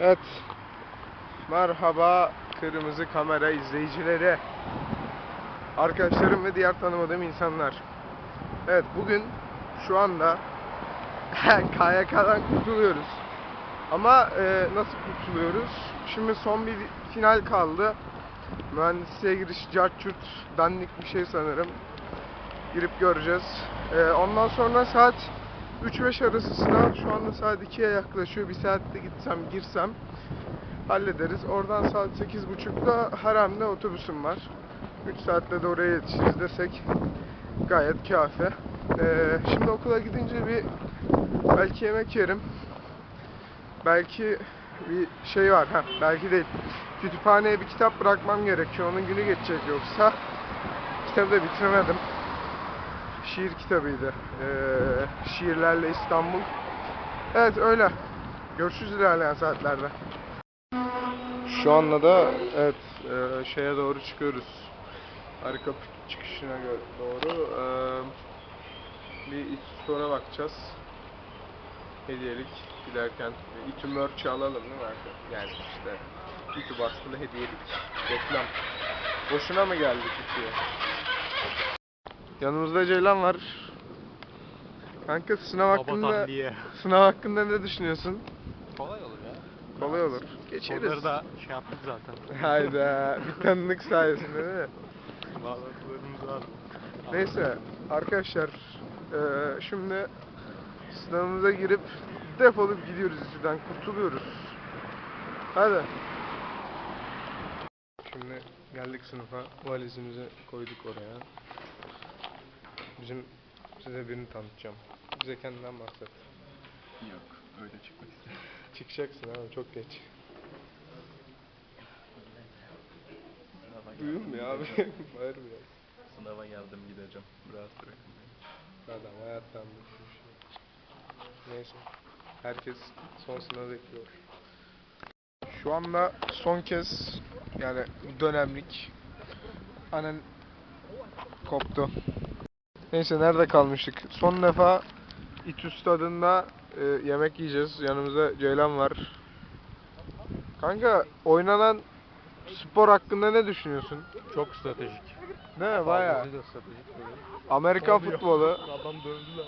Evet. Merhaba kırmızı kamera izleyicileri. Arkadaşlarım ve diğer tanımadığım insanlar. Evet bugün şu anda KYK'dan kurtuluyoruz. Ama e, nasıl kurtuluyoruz? Şimdi son bir final kaldı. Mühendisliğe giriş carçurt dandik bir şey sanırım. Girip göreceğiz. E, ondan sonra saat 3-5 arası sınav. Şu anda saat 2'ye yaklaşıyor. Bir saatte gitsem girsem hallederiz. Oradan saat 8.30'da Harem'de otobüsüm var. 3 saatte de oraya yetişiriz desek gayet kafi. Ee, şimdi okula gidince bir belki yemek yerim. Belki bir şey var. ha belki değil. Kütüphaneye bir kitap bırakmam gerekiyor. Onun günü geçecek yoksa. Kitabı da bitiremedim. Şiir kitabıydı. Ee, şiirlerle İstanbul. Evet öyle. Görüşürüz ilerleyen saatlerde. Şu anda da evet e, şeye doğru çıkıyoruz. Arka çıkışına doğru. E, bir iç store'a bakacağız. Hediyelik giderken. İTÜ merch'ı alalım değil mi arkadaşlar? Yani işte İTÜ baskılı hediyelik. Reklam. Boşuna mı geldik İTÜ'ye? Yanımızda Ceylan var. Kanka sınav hakkında sınav hakkında ne düşünüyorsun? Kolay olur ya. Kolay olur. Geçeriz. Onları da şey yaptık zaten. Hayda. Bir tanıdık sayesinde değil mi? Bağlantılarımız var. Neyse arkadaşlar eee, şimdi sınavımıza girip defolup gidiyoruz İTÜ'den kurtuluyoruz. Hadi. Şimdi geldik sınıfa valizimizi koyduk oraya. Bizim size birini tanıtacağım. Bize kendinden bahset. Yok, öyle çıkmak istedim. Çıkacaksın abi çok geç. Uyum ya abi. Bağır biraz. Sınava geldim gideceğim. Rahat bırakın beni. Adam hayattan bıkmış. Neyse. Herkes son sınavı bekliyor. Şu anda son kez yani dönemlik annen koptu. Neyse nerede kalmıştık? Son defa İTÜ stadında e, yemek yiyeceğiz. Yanımızda Ceylan var. Kanka oynanan spor hakkında ne düşünüyorsun? Çok stratejik. Ne böyle. Amerikan futbolu. Adam döndüler.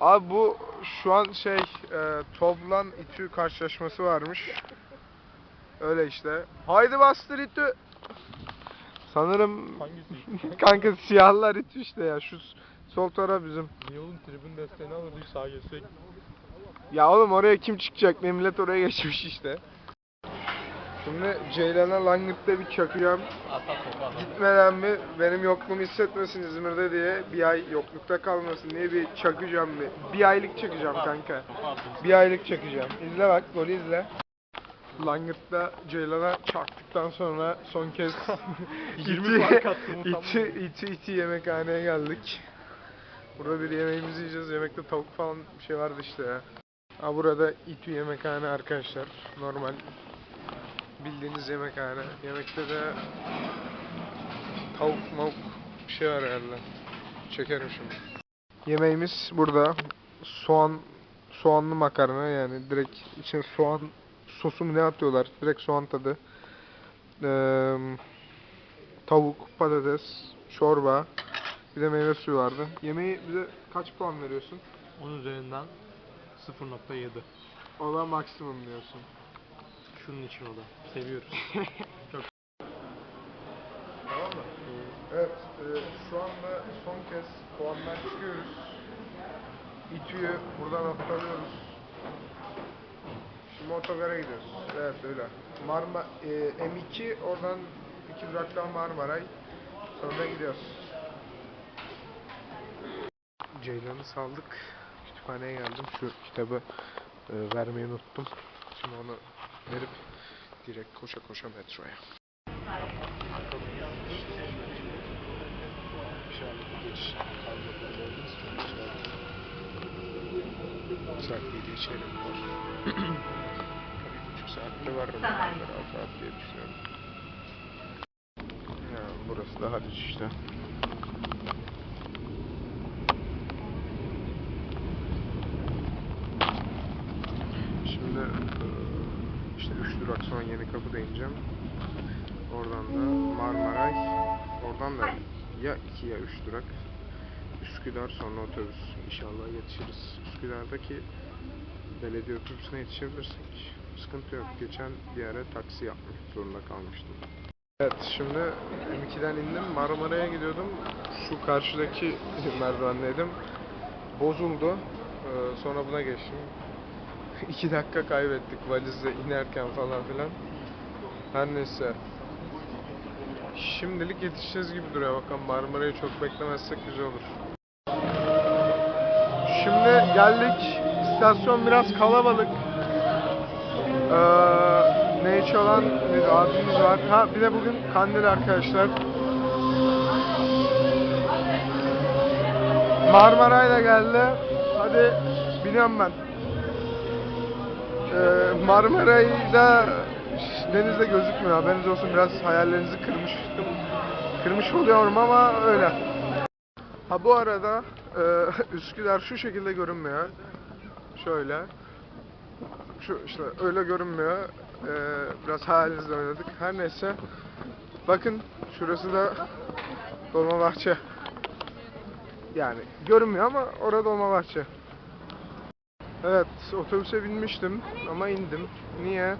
Abi bu şu an şey e, Toplan İTÜ karşılaşması varmış. Öyle işte. Haydi bastır İTÜ. Sanırım Hangisi? kanka siyahlar İTÜ işte ya. Şu sol taraf bizim. Niye oğlum tribün desteğini alırdık sağa geçsek? Ya oğlum oraya kim çıkacak? Ne millet oraya geçmiş işte. Şimdi Ceylan'a Langırt'ta bir çakacağım. Gitmeden mi benim yokluğumu hissetmesin İzmir'de diye bir ay yoklukta kalmasın diye bir çakacağım bir. Bir aylık çakacağım kanka. Bir aylık çakacağım. İzle bak, golü izle. Langırt'ta Ceylan'a çarptıktan sonra son kez 20 fark attım, iti, iti, iti yemekhaneye geldik. Burada bir yemeğimizi yiyeceğiz. Yemekte tavuk falan bir şey vardı işte ya. Ha burada İTÜ yemekhane arkadaşlar. Normal bildiğiniz yemekhane. Yemekte de tavuk mavuk bir şey var herhalde. Çekerim şimdi. Yemeğimiz burada. Soğan soğanlı makarna yani direkt içine soğan sosu mu ne atıyorlar? Direkt soğan tadı. Eee, tavuk, patates, çorba, bir de meyve suyu vardı. Yemeği bize kaç puan veriyorsun? 10 üzerinden 0.7. O da maksimum diyorsun. Şunun için o da. Seviyoruz. Tamam mı? Evet, e, şu anda son kez puanlar çıkıyoruz. İTÜ'yü buradan atlanıyoruz. Şimdi otogara gidiyoruz. Evet öyle. Marma e, M2 oradan iki durak daha Marmaray. Sonra gidiyoruz. Ceylan'ı saldık. Kütüphaneye geldim. Şu kitabı e, vermeyi unuttum. Şimdi onu verip direkt koşa koşa metroya. Saat 7 içerim var. Saatte varım. herhalde, rahat diye düşünüyorum. Ya, burası da Haliç işte. Şimdi eee, durak sonra yeni kapıda ineceğim. Oradan da Marmaray. Oradan da ya 2 ya 3 durak. Üsküdar sonra otobüs. İnşallah yetişiriz. Üsküdar'daki belediye otobüsüne yetişebilirsek sıkıntı yok. Geçen bir ara taksi yapmak zorunda kalmıştım. Evet şimdi M2'den indim Marmara'ya gidiyordum. Şu karşıdaki merdivendeydim. Bozuldu. Ee, sonra buna geçtim. 2 dakika kaybettik valizle inerken falan filan. Her neyse. Şimdilik yetişeceğiz gibi duruyor. Bakalım Marmara'yı çok beklemezsek güzel olur. Şimdi geldik. İstasyon biraz kalabalık. Ee, ne iç olan bir abimiz var. Ha bir de bugün kandil arkadaşlar. Marmaray'la geldi. Hadi biniyorum ben. Ee, Marmaray'da denizde gözükmüyor. Haberiniz olsun biraz hayallerinizi kırmıştım. Kırmış oluyorum ama öyle. Ha bu arada e, Üsküdar şu şekilde görünmüyor. Şöyle. Şu işte öyle görünmüyor. Ee, biraz hayalinizle oynadık. Her neyse. Bakın şurası da Dolmabahçe. Yani görünmüyor ama orada Dolmabahçe. Evet otobüse binmiştim ama indim. Niye?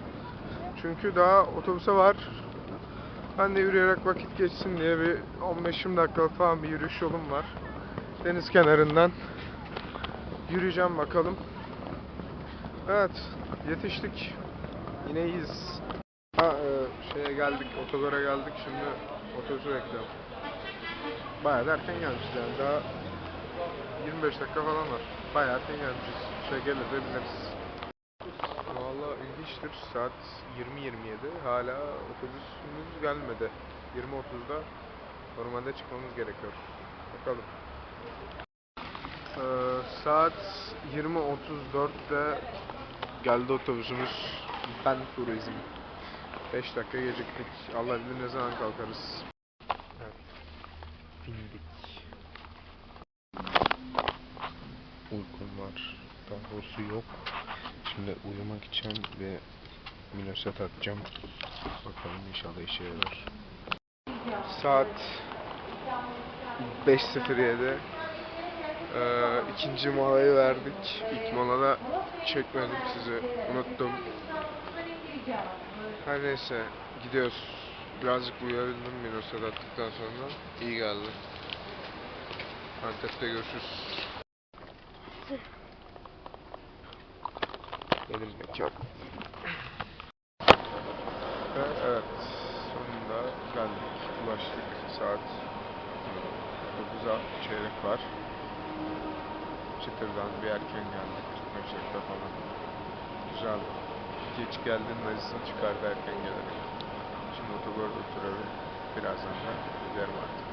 Çünkü daha otobüse var. Ben de yürüyerek vakit geçsin diye bir 15-20 dakikalık falan bir yürüyüş yolum var. Deniz kenarından yürüyeceğim bakalım. Evet, yetiştik. Yine iyiyiz. Ha, e, şeye geldik, otogara geldik. Şimdi otobüsü bekliyorum. Bayağı da erken gelmişiz yani. Daha 25 dakika falan var. Bayağı erken gelmişiz. Şey gelir de bineriz. Valla ilginçtir. Saat 20.27. Hala otobüsümüz gelmedi. 20.30'da normalde çıkmamız gerekiyor. Bakalım. Ee, saat 20.34'te geldi otobüsümüz. Ben Turizm. 5 dakika geciktik. Allah bilir ne zaman kalkarız. Evet. Bindik. Uykum var. Daha doğrusu yok. Şimdi uyumak için bir minoset atacağım. Bakalım inşallah işe yarar. Saat 5.07 ee, ikinci molayı verdik. İlk molada çekmedim sizi. Unuttum. Her neyse gidiyoruz. Birazcık uyuyabildim minoset attıktan sonra. İyi geldi. Antep'te görüşürüz. Benim mekan. Ve evet, sonunda geldik, ulaştık. Saat 9'a çeyrek var. Çıtırdan bir erken geldik, 45 dakika falan. Güzel. Geç geldiğin acısını çıkardı erken gelerek. Şimdi otogarda oturuyorum. Birazdan da giderim artık.